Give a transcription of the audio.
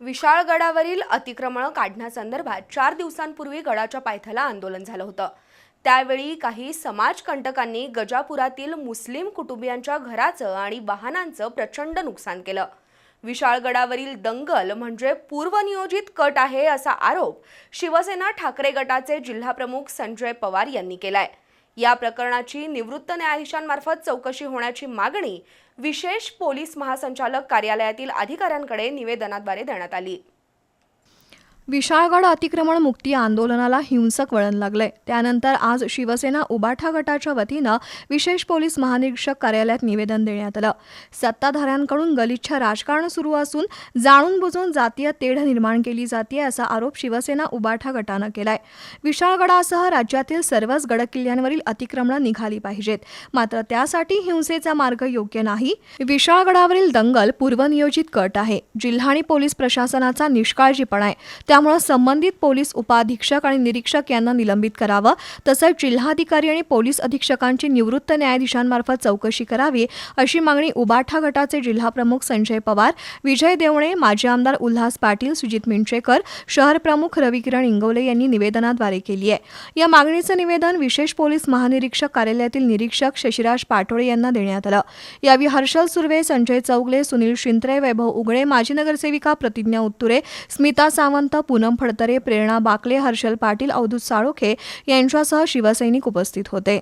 विशाळगडावरील अतिक्रमण काढण्यासंदर्भात चार दिवसांपूर्वी गडाच्या पायथ्याला आंदोलन झालं होतं. त्यावेळी काही समाजकंटकांनी गजापुरातील मुस्लिम कुटुंबियांच्या घराचं आणि वाहनांचं प्रचंड नुकसान केलं. विशाळगडावरील दंगल म्हणजे पूर्वनियोजित कट आहे असा आरोप शिवसेना ठाकरे गटाचे जिल्हाप्रमुख संजय पवार यांनी केलाय. या प्रकरणाची निवृत्त न्यायाधीशांमार्फत चौकशी होण्याची मागणी विशेष पोलीस महासंचालक कार्यालयातील अधिकाऱ्यांकडे निवेदनाद्वारे देण्यात आली. विशाळगड अतिक्रमण मुक्ती आंदोलनाला हिंसक वळण लागलंय. त्यानंतर आज शिवसेना उबाठा गटाच्या वतीनं विशेष पोलीस महानिरीक्षक कार्यालयात निवेदन देण्यात आलं. सत्ताधाऱ्यांकडून गलिच्छ राजकारण सुरू असून जाणून बुजून जातीय तेढ निर्माण केली जाते असा आरोप शिवसेना उबाठा गटानं केलाय. विशाळगडासह राज्यातील सर्वच गडकिल्ल्यांवरील अतिक्रमणं निघाली पाहिजेत. मात्र त्यासाठी हिंसेचा मार्ग योग्य नाही. विशाळगडावरील दंगल पूर्वनियोजित कट आहे. जिल्हा आणि पोलीस प्रशासनाचा निष्काळजीपणा आहे. त्यामुळे संबंधित पोलीस उपाधीक्षक आणि निरीक्षक यांना निलंबित करावं. तसंच जिल्हाधिकारी आणि पोलीस अधीक्षकांची निवृत्त न्यायाधीशांमार्फत चौकशी करावी अशी मागणी उबाठा गटाचे जिल्हाप्रमुख संजय पवार विजय देवणे माजी आमदार उल्हास पाटील सुजित मिंचेकर शहर प्रमुख रविकिरण इंगवले यांनी निवेदनाद्वारे केली आहे. या मागणीचं निवेदन विशेष पोलीस महानिरीक्षक कार्यालयातील निरीक्षक शशिराज पाटोळे यांना देण्यात आलं. यावेळी हर्षल सुर्वे संजय चौगले सुनील शिंत्रे वैभव उगळे माजी नगरसेविका प्रतिज्ञा उत्तुरे स्मिता सावंत पूनम फडतरे प्रेरणा बाकले हर्षल पाटील अवधूत साळोखे यांच्यासह शिवसैनिक उपस्थित होते.